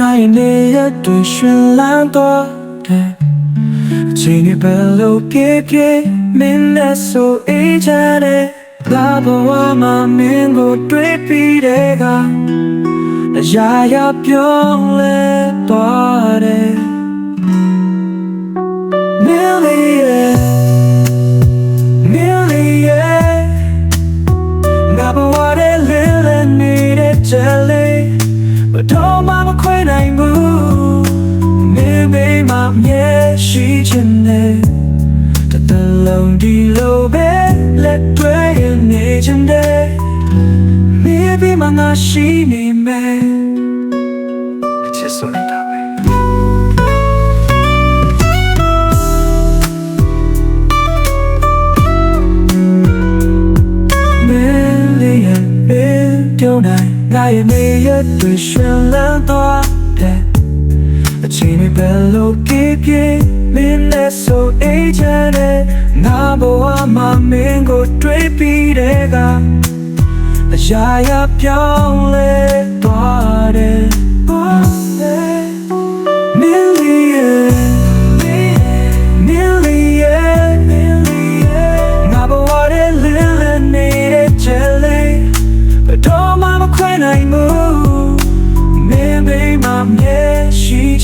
နိုင်နေရတွေ့ရှင်လန်းတော့တဲ့အချိန်တွေဘယ်လိုပြေးပြေးမင်းနဲ့ဆိုအေးချမ်းတဲ့လာဘဝမှာမင်းကိုတွေ့ပြီးတဲ့ကရာရာပြောင်းလဲသွားတယ် ရှိချင်တယ်တစ်တလုံးဒီလိုပဲလက်တွဲရနေချင်တယ်နေပြီးမှငါရှိနေမယ်ချစ်စွနေတာပဲ million ပြုံးနိုင်ငါရဲ့နေရ တွေ့ရှင်လန်းသွားတဲ့အချိန်တွေဘယ်လိုပြေးပြေးမင်းနဲ့ဆိုအေးချမ်းတဲ့ငါဘဝမှာမင်းကိုတွေ့ပြီးတဲ့ကအရာရာပြောင်းလဲ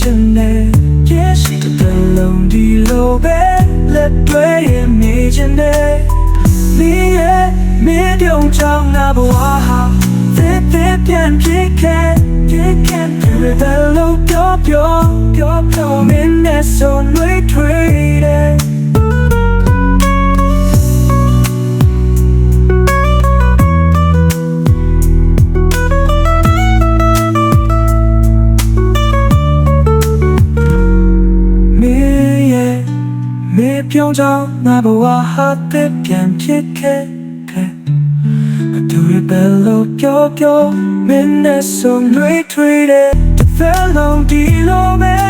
ချင်နေရဲ့ရှိတဲ့လုံးဒီလိုပဲလက်တွေရင်နေချင်နေမင်းရဲ့မင်းတုံချောင်းနာဘွားဟာသစ်သစ်ပြန်ပြေခဲပြေခဲပြေတဲ့လုံးပြောပြောပြောပြောမင်းနဲ့ဆုံး ပြုံးကြောင်းငါဘဝဟာတဲ့ပြန်ဖြစ်ခဲ့ခဲ့အတူရဘယ်လိုပြောပြောမင်းနဲ့ဆုံတွေ့တွေ့တဲ့တစ်ဖက်လုံးဒီလိုပဲ